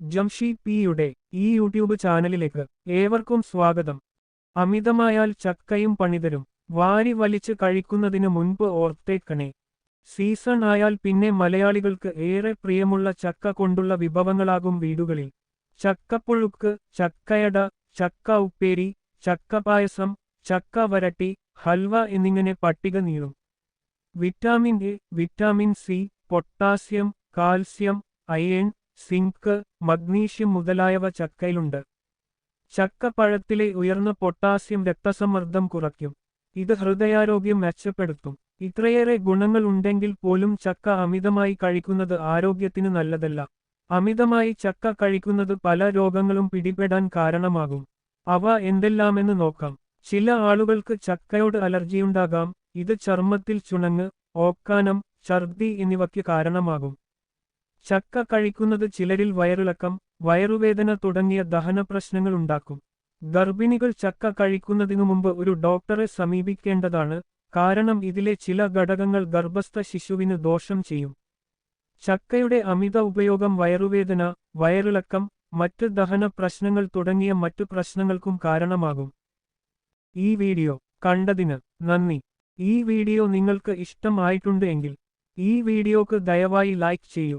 ജംഷീദ് പിയുടെ ഈ യൂട്യൂബ് ചാനലിലേക്ക് ഏവർക്കും സ്വാഗതം. അമിതമായാൽ ചക്കയും പണിതരും. വാരി വലിച്ച് കഴിക്കുന്നതിന് മുൻപ് ഓർത്തേക്കണേ. സീസൺ ആയാൽ പിന്നെ മലയാളികൾക്ക് ഏറെ പ്രിയമുള്ള ചക്ക കൊണ്ടുള്ള വിഭവങ്ങളാകും വീടുകളിൽ. ചക്കപ്പുഴുക്ക് ചക്കയട ചക്ക ഉപ്പേരി ചക്ക പായസം ചക്ക വരട്ടി ഹൽവ എന്നിങ്ങനെ പട്ടിക നീളും. Vitamin A vitamin C potassium calcium iron zinc magnesium മുതലായവ ചക്കയിലുണ്ട്. ചക്കപ്പഴത്തിലെ ഉയർന്ന പൊട്ടാസ്യം രക്തസമ്മർദ്ദം കുറയ്ക്കും. ഇത് ഹൃദയാരോഗ്യം മെച്ചപ്പെടുത്തും. ഇത്രയേറെ ഗുണങ്ങൾ ഉണ്ടെങ്കിൽ പോലും ചക്ക അമിതമായി കഴിക്കുന്നത് ആരോഗ്യത്തിന് നല്ലതല്ല. അമിതമായി ചക്ക കഴിക്കുന്നത് പല രോഗങ്ങളും പിടിപെടാൻ കാരണമാകും. അവ എന്തെല്ലാമെന്ന് നോക്കാം. ചില ആളുകൾക്ക് ചക്കയോട് അലർജിയുണ്ടാകാം. ഇത് ചർമ്മത്തിൽ ചുണങ്ങ് ഓക്കാനം ഛർദി എന്നിവയ്ക്ക് കാരണമാകും. ചക്ക കഴിക്കുന്നത് ചിലരിൽ വയറിളക്കം വയറുവേദന തുടങ്ങിയ ദഹന പ്രശ്നങ്ങൾ ഉണ്ടാക്കും. ഗർഭിണികൾ ചക്ക കഴിക്കുന്നതിനു മുമ്പ് ഒരു ഡോക്ടറെ സമീപിക്കേണ്ടതാണ് കാരണം ഇതിലെ ചില ഘടകങ്ങൾ ഗർഭസ്ഥ ശിശുവിന് ദോഷം ചെയ്യും. ചക്കയുടെ അമിത ഉപയോഗം വയറുവേദന വയറിളക്കം മറ്റ് ദഹന പ്രശ്നങ്ങൾ തുടങ്ങിയ മറ്റു പ്രശ്നങ്ങൾക്കും കാരണമാകും. ഈ വീഡിയോ കണ്ടതിന് നന്ദി. ഈ വീഡിയോ നിങ്ങൾക്ക് ഇഷ്ടമായിട്ടുണ്ട് എങ്കിൽ ഈ വീഡിയോക്ക് ദയവായി ലൈക്ക് ചെയ്യൂ.